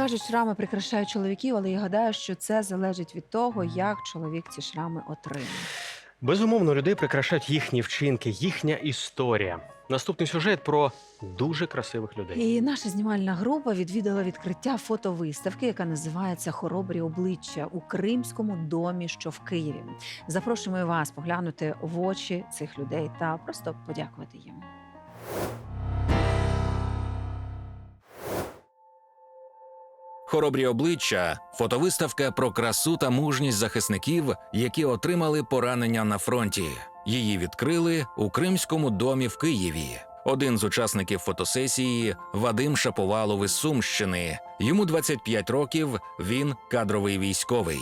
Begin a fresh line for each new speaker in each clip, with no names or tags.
кажуть, шрами прикрашають чоловіків, але я гадаю, що це залежить від того, як чоловік ці шрами отримує.
Безумовно, людей прикрашають їхні вчинки, їхня історія. Наступний сюжет про дуже красивих людей.
І наша знімальна група відвідала відкриття фотовиставки, яка називається Хоробрі обличчя у Кримському домі, що в Києві. Запрошуємо і вас поглянути в очі цих людей та просто подякувати їм.
Хоробрі обличчя фотовиставка про красу та мужність захисників, які отримали поранення на фронті. Її відкрили у Кримському домі в Києві. Один з учасників фотосесії Вадим Шаповалов із Сумщини. Йому 25 років. Він кадровий військовий.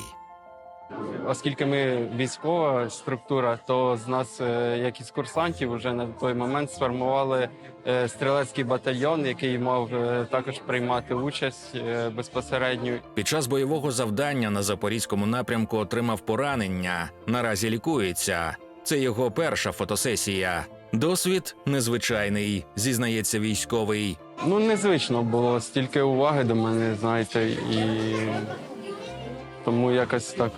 Оскільки ми військова структура, то з нас, е, як із курсантів, вже на той момент сформували е, стрілецький батальйон, який мав е, також приймати участь безпосередньо.
Під час бойового завдання на запорізькому напрямку отримав поранення. Наразі лікується. Це його перша фотосесія. Досвід незвичайний, зізнається військовий.
Ну незвично було стільки уваги до мене, знаєте, і тому якось так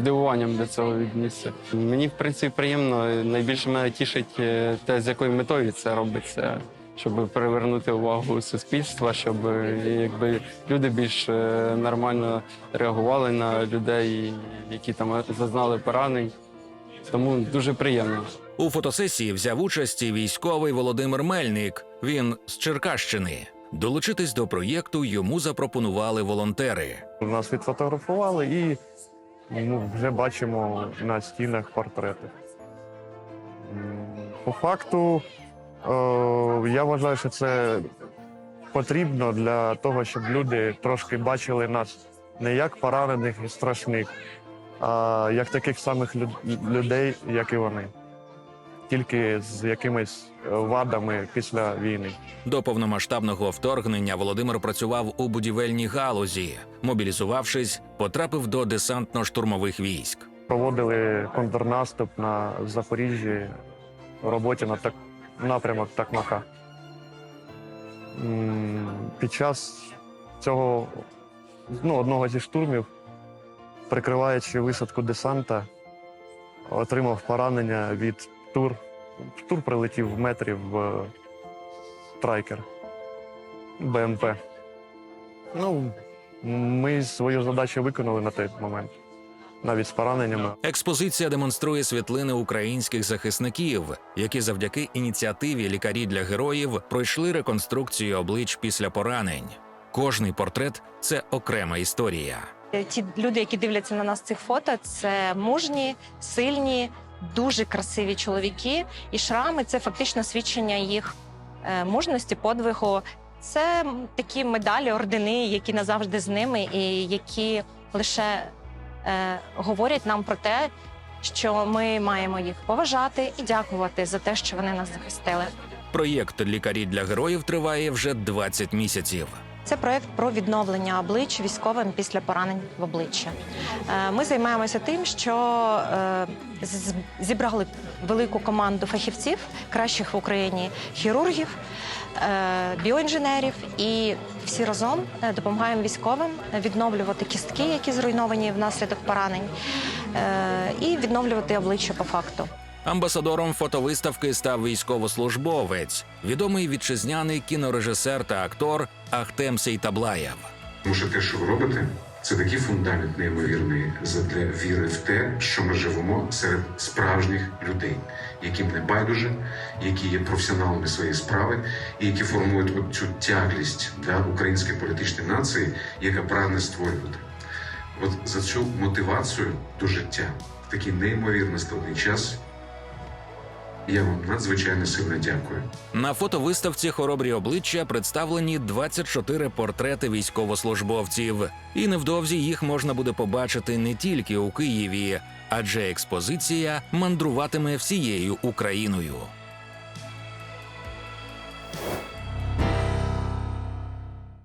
здивуванням до цього віднісся. Мені в принципі приємно. Найбільше мене тішить е, те, з якою метою це робиться. Щоб привернути увагу суспільства, щоб е, якби люди більш е, нормально реагували на людей, які там зазнали поранень. Тому дуже приємно.
У фотосесії взяв участь і військовий Володимир Мельник. Він з Черкащини. Долучитись до проєкту йому запропонували волонтери.
Нас відфотографували і ну, вже бачимо на стінах портрети. По факту, е, я вважаю, що це потрібно для того, щоб люди трошки бачили нас не як поранених і страшних, а як таких самих людей, як і вони. Тільки з якимись е, вадами після війни.
До повномасштабного вторгнення Володимир працював у будівельній галузі. Мобілізувавшись, потрапив до десантно-штурмових військ.
проводили контрнаступ на Запоріжжі в роботі на так, напрямок Такмака. Під час цього ну, одного зі штурмів, прикриваючи висадку десанта, отримав поранення від тур. Тур прилетів в метрів в трайкер БМП. Ну, ми свою задачу виконали на той момент навіть з пораненнями.
Експозиція демонструє світлини українських захисників, які завдяки ініціативі лікарі для героїв пройшли реконструкцію облич після поранень. Кожний портрет це окрема історія.
Ті люди, які дивляться на нас цих фото, це мужні, сильні, дуже красиві чоловіки. І шрами це фактично свідчення їх е, мужності, подвигу. Це такі медалі, ордени, які назавжди з ними, і які лише е, говорять нам про те, що ми маємо їх поважати і дякувати за те, що вони нас захистили.
Проєкт Лікарі для героїв триває вже 20 місяців.
Це проект про відновлення облич військовим після поранень в обличчя. Е, Ми займаємося тим, що е, зібрали велику команду фахівців, кращих в Україні хірургів, е, біоінженерів, і всі разом допомагаємо військовим відновлювати кістки, які зруйновані внаслідок поранень, і відновлювати обличчя по факту.
Амбасадором фотовиставки став військовослужбовець, відомий вітчизняний кінорежисер та актор Ахтем Сейтаблаєв.
Тому що те, що ви робите, це такий фундамент неймовірний задля віри в те, що ми живемо серед справжніх людей, яким не байдуже, які є професіоналами своєї справи, і які формують цю тяглість для української політичної нації, яка прагне створювати. От за цю мотивацію до життя в такий неймовірно складний час. Я вам надзвичайно сильно дякую.
На фотовиставці хоробрі обличчя представлені 24 портрети військовослужбовців, і невдовзі їх можна буде побачити не тільки у Києві, адже експозиція мандруватиме всією Україною.